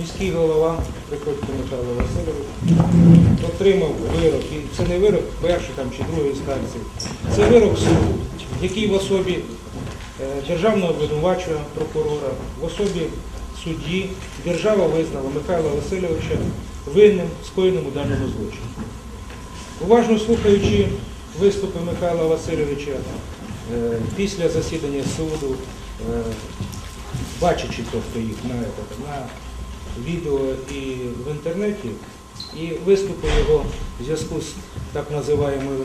міський голова Приходько Михайло Васильович отримав вирок, і це не вирок першої там, чи другої інстанції, це вирок суду, який в особі е, державного обвинувачення прокурора, в особі судді держава визнала Михайла Васильовича винним скоєним у даному злочині. Уважно слухаючи виступи Михайла Васильовича е, після засідання суду, е, бачачи тобто їх на, на відео і в інтернеті, і виступи його в зв'язку з так називаємою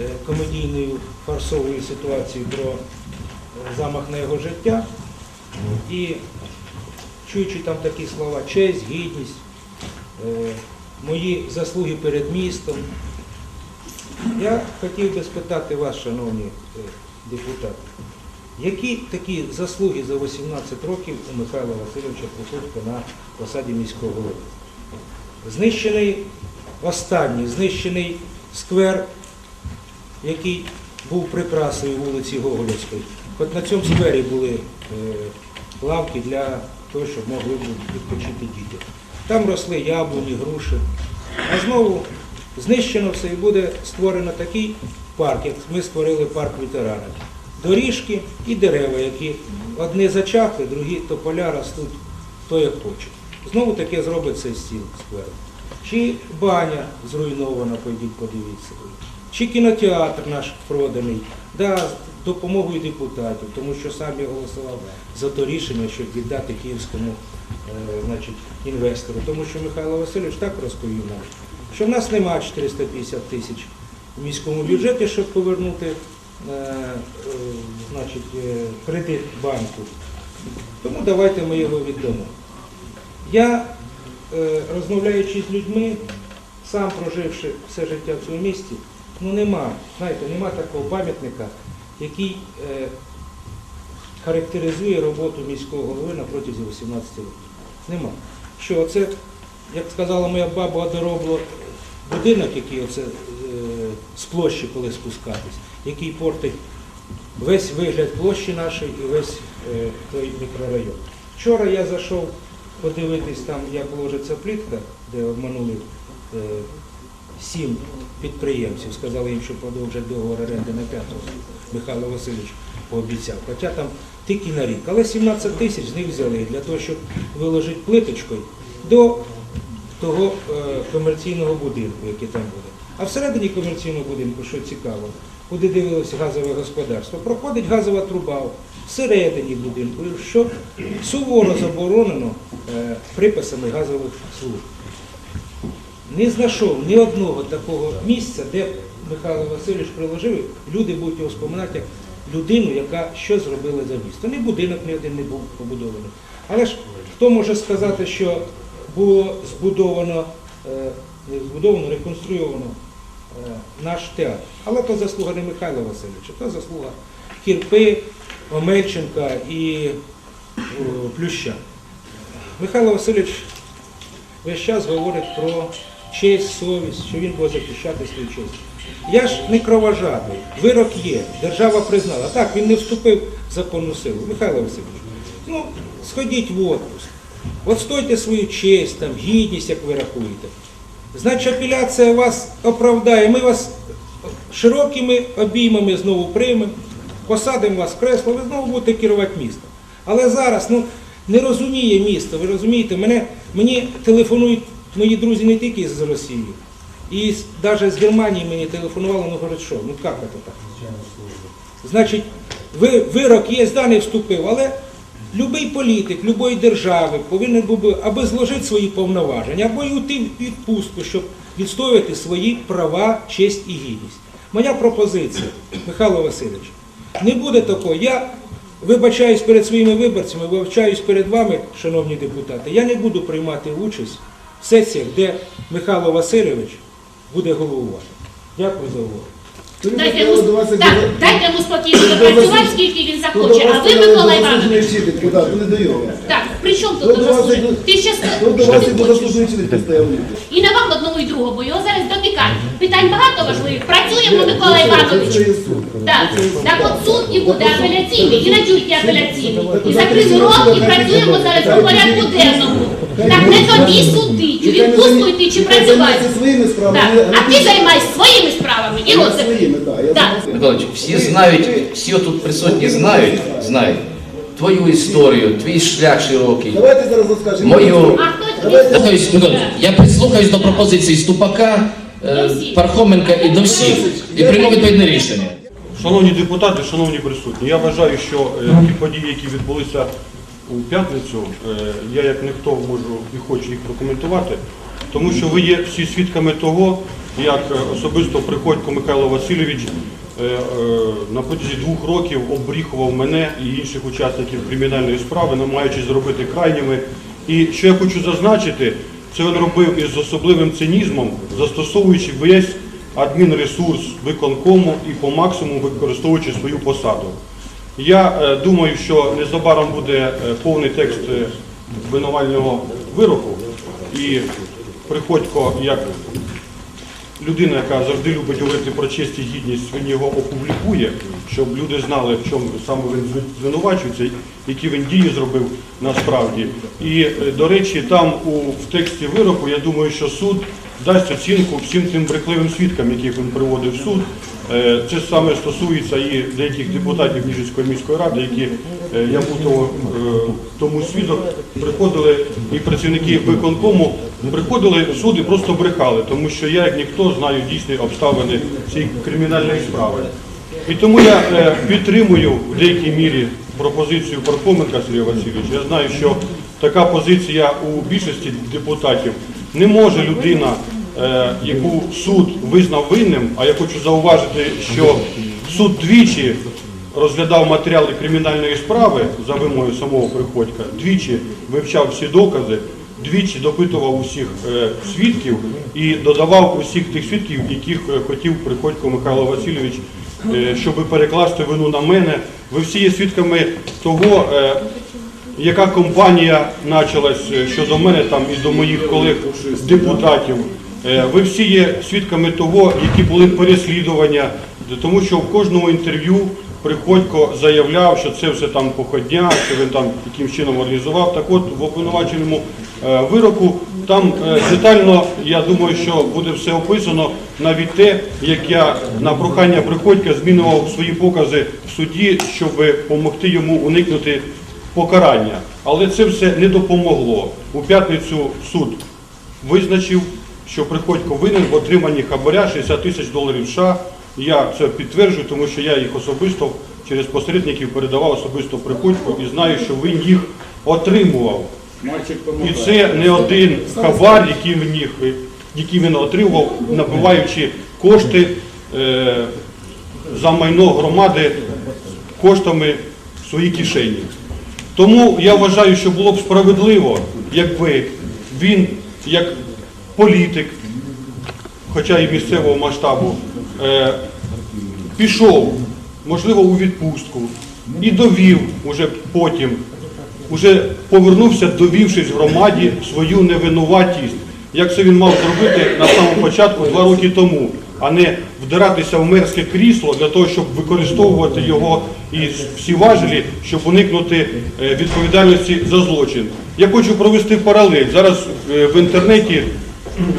е, комедійною фарсовою ситуацією про е, замах на його життя. І чуючи там такі слова честь, гідність, е, мої заслуги перед містом. Я хотів би спитати вас, шановні депутати, які такі заслуги за 18 років у Михайла Васильовича Приходька на посаді міського голови? Знищений останній, знищений сквер, який був прикрасою вулиці Гоголівської. Хоч на цьому сквері були е, лавки для того, щоб могли відпочити діти. Там росли яблуні, груші. А знову знищено все і буде створено такий парк, як ми створили парк ветеранів. Доріжки і дерева, які одні зачахли, другі тополя ростуть хто як хоче. Знову таке зробить цей стіл скверу. Чи баня зруйнована, пойдіть подивіться. Чи кінотеатр наш проданий, да, допомогою депутатів, тому що сам я голосував за то рішення, щоб віддати київському е, значить, інвестору. Тому що Михайло Васильович так розповів нам, що в нас немає 450 тисяч в міському бюджеті, щоб повернути значить, е, кредит банку. Тому давайте ми його віддамо. Я, е, розмовляючи з людьми, сам проживши все життя в цьому місті, ну нема, знаєте, нема такого пам'ятника, який е, характеризує роботу міського голови на протязі 18 років. Нема. Що це, як сказала моя баба, одоробло будинок, який оце, е, з площі, коли спускатись, який портить весь вигляд площі нашої і весь е, той мікрорайон. Вчора я зайшов подивитись там, як ложиться плітка, де обманули е, сім підприємців, сказали їм, що продовжать договор оренди на 5 років. Михайло Васильович пообіцяв. Хоча там тільки на рік. Але 17 тисяч з них взяли для того, щоб виложити плиточкою до того е, комерційного будинку, який там буде. А всередині комерційного будинку, що цікаво, куди дивилося газове господарство, проходить газова труба всередині будинку, що суворо заборонено е, приписами газових служб. Не знайшов ні одного такого місця, де Михайло Васильович приложив, люди будуть його споминати як людину, яка щось зробила за місто. Ні будинок ні один не був побудований. Але ж хто може сказати, що було збудовано, е, не збудовано, реконструйовано наш театр. Але то заслуга не Михайла Васильовича, то заслуга Кірпи, Омельченка і о, Плюща. Михайло Васильович весь час говорить про честь, совість, що він буде захищати свою честь. Я ж не кровожадний, вирок є, держава признала. Так, він не вступив в законну силу. Михайло Васильович, ну, сходіть в отпуск, отстойте свою честь, там, гідність, як ви рахуєте. Значить, апеляція вас оправдає, ми вас широкими обіймами знову приймемо, посадимо вас в кресло, ви знову будете керувати містом. Але зараз ну, не розуміє місто, ви розумієте, мене, мені телефонують мої друзі не тільки з Росії, і навіть з Германії мені телефонували, ну говорять, що, ну як це так? Значить, ви, вирок є, да, не вступив, але будь-який політик, будь-якої держави повинен був би аби зложити свої повноваження, або й уйти в відпустку, щоб відстоювати свої права, честь і гідність. Моя пропозиція, Михайло Васильович, не буде такого. Я вибачаюсь перед своїми виборцями, вибачаюсь перед вами, шановні депутати. Я не буду приймати участь в сесіях, де Михайло Васильович буде головувати. Дякую за увагу. Дайте йому, так, дайте йому спокійно працювати, скільки він захоче. А ви, Микола Іванович, так, при чому тут до вас Ти ще що ти і хочеш? не вам одному і другому, бо його зараз дотикають. Питань багато важливих. Працюємо, Микола Іванович. Так, так от суд і буде апеляційний, і не тільки апеляційний. І закрили рот, і працюємо зараз по порядку денному. Так, Тобі не відпустку займається- йти, чи працювати. Так. А ти займайся своїми справами і своїми. Я Так. Миколаївич, всі знають, всі тут присутні знають, знають твою історію, твій шлях широкий. Давайте зараз розкажемо. Мою- А хто Давайте- Миколаївич, я прислухаюсь до пропозиції Ступака, е, До. Пархоменка і до всіх. І прийму відповідне рішення. Шановні депутати, шановні присутні, я вважаю, що е, ті події, які відбулися у п'ятницю, е, я як ніхто можу і хочу їх прокоментувати, тому що ви є всі свідками того, як особисто Приходько Михайло Васильович е, е, на протязі двох років обріхував мене і інших учасників кримінальної справи, намагаючись зробити крайніми. І що я хочу зазначити, це він робив із особливим цинізмом, застосовуючи весь адмінресурс виконкому і по максимуму використовуючи свою посаду. Я е, думаю, що незабаром буде повний текст обвинувального вироку і Приходько як людина, яка завжди любить говорити про честь і гідність, він його опублікує, щоб люди знали, в чому саме він зви- звинувачується, які він дії зробив насправді. І, е, до речі, там у, в тексті вироку, я думаю, що суд дасть оцінку всім тим брехливим свідкам, яких він приводив в суд. Е, Це саме стосується і деяких депутатів Ніжинської міської ради, які е, я був тому свідок, приходили і працівники виконкому приходили в суд і просто брехали, тому що я, як ніхто, знаю дійсні обставини цієї кримінальної справи. І тому я е, підтримую в деякій мірі пропозицію Пархоменка Сергія Васильовича. Я знаю, що така позиція у більшості депутатів не може людина, е, яку суд визнав винним, а я хочу зауважити, що суд двічі розглядав матеріали кримінальної справи за вимогою самого Приходька, двічі вивчав всі докази, двічі допитував усіх е, свідків і додавав усіх тих свідків, яких е, хотів Приходько Михайло Васильович, е, щоб перекласти вину на мене. Ви всі є свідками того, яка компанія почалась щодо мене там і до моїх колег депутатів. Ви всі є свідками того, які були переслідування, тому що в кожному інтерв'ю Приходько заявляв, що це все там походня, що він там якимсь чином організував. Так от в обвинуваченому вироку там е, детально, я думаю, що буде все описано, навіть те, як я на прохання Приходька змінював свої покази в суді, щоб допомогти йому уникнути покарання. Але це все не допомогло. У п'ятницю суд визначив, що Приходько винен в отриманні хабаря 60 тисяч доларів США. Я це підтверджую, тому що я їх особисто через посередників передавав особисто Приходько і знаю, що він їх отримував. І це не один хабар, який він, їх, який він отримував, набиваючи кошти е, за майно громади коштами в своїй кишені. Тому я вважаю, що було б справедливо, якби він, як політик, хоча і місцевого масштабу, е, пішов, можливо, у відпустку і довів уже потім, уже повернувся, довівшись громаді свою невинуватість. Як це він мав зробити на самому початку два роки тому, а не вдиратися в мерське крісло для того, щоб використовувати його і всі важелі, щоб уникнути е, відповідальності за злочин. Я хочу провести паралель. Зараз е, в інтернеті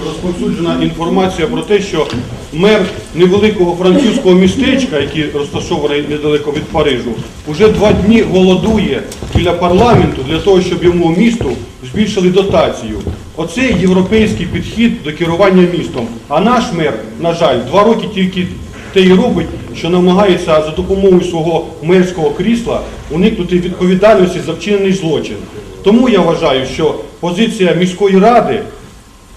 розповсюджена інформація про те, що мер невеликого французького містечка, який розташований недалеко від Парижу, уже два дні голодує біля парламенту для того, щоб йому місту збільшили дотацію. Оце європейський підхід до керування містом. А наш мер, на жаль, два роки тільки те й робить, що намагається за допомогою свого мерського крісла уникнути відповідальності за вчинений злочин. Тому я вважаю, що позиція міської ради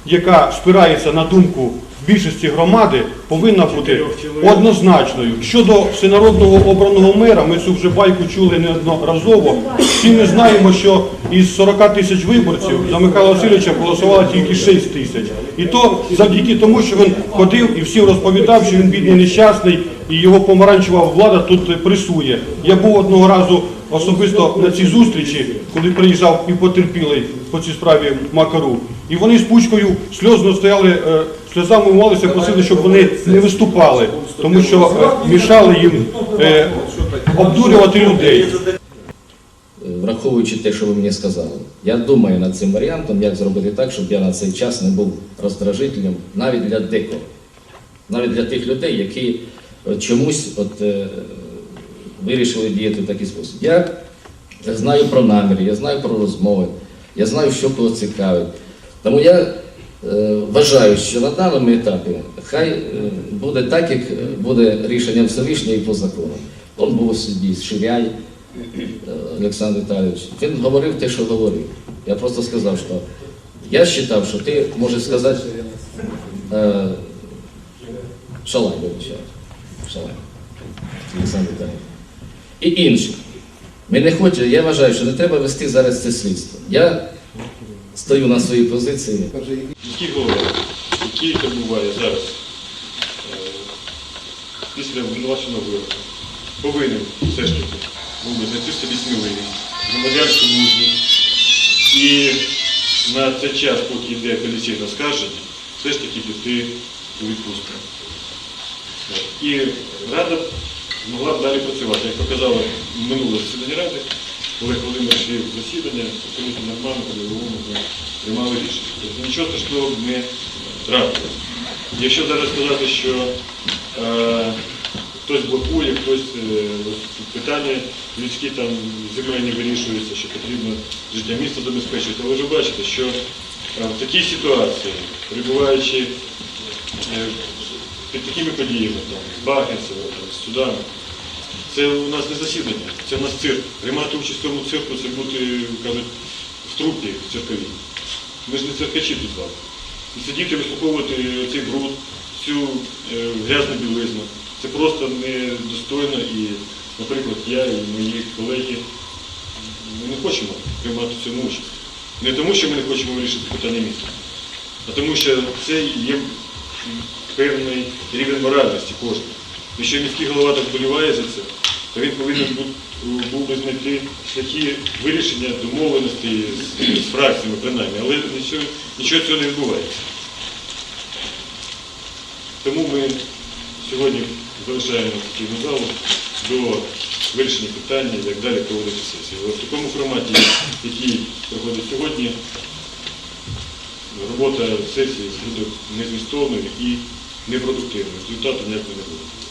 яка спирається на думку більшості громади, повинна бути однозначною. Щодо всенародного обраного мера, ми цю вже байку чули неодноразово. Всі ми знаємо, що із 40 тисяч виборців за Михайла Васильовича голосувало тільки 6 тисяч. І то завдяки тому, що він ходив і всім розповідав, що він бідний нещасний, і його помаранчева влада тут пресує. Я був одного разу особисто на цій зустрічі, коли приїжджав і потерпілий по цій справі Макару. І вони з пучкою сльозно стояли, е, сльозами умалися, просили, щоб вони не виступали, тому що мішали їм е, обдурювати людей. Е, враховуючи те, що ви мені сказали, я думаю над цим варіантом, як зробити так, щоб я на цей час не був роздражителем навіть для декого, навіть для тих людей, які чомусь от, вирішили діяти в такий спосіб. Я знаю про наміри, я знаю про розмови, я знаю, що кого цікавить. Тому я е, вважаю, що на даному етапі хай е, буде так, як е, буде рішення Всевишнього і по закону. Он був у суді Ширяй е, Олександр Віталійович. Він говорив те, що говорив. Я просто сказав, що я вважав, що ти можеш сказати е, Шалай, вибачаю. Шалай. Олександр Віталійович. І. Ми не хочемо, я вважаю, що не треба вести зараз це слідство. Я стою на своїй позиції. Міський голова, який перебуває зараз е, після обвинуваченого вироку, повинен все ж таки був знайти сміливість, громадянську мужність і на цей час, поки йде апеляційне скарження, все ж таки піти у відпустку. І рада змогла б далі працювати. Як показало минуле засідання ради, коли коли ми в засідання, абсолютно нормально, по-другому ми приймали рішення. Тобто нічого страшного б не трапилось. Якщо зараз сказати, що е, хтось блокує, хтось е, питання людські там земельні вирішуються, що потрібно життя міста забезпечувати, але ви вже бачите, що е, в такій ситуації, перебуваючи е, під такими подіями, там, з Бахенцевим, з судами, це у нас не засідання, це у нас цирк. Приймати участь в цьому цирку це бути, кажуть, в трупі цирковій. Ми ж не циркачі тут вам. І сидіти, вислуховувати цей бруд, цю е, грязну білизну. Це просто недостойно і, наприклад, я і мої колеги ми не хочемо приймати в цьому участь. Не тому, що ми не хочемо вирішити питання міста, а тому, що це є певний рівень моральності кожного. Якщо міський голова так боліває за це, то він повинен був, би знайти такі вирішення домовленості з, з фракціями принаймні, але нічого, нічого цього не відбувається. Тому ми сьогодні залишаємо сесійну залу до вирішення питання, як далі проводити сесію. Але в такому форматі, який проходить сьогодні, робота сесії буде незмістовною і непродуктивною. Результату ніякого не буде.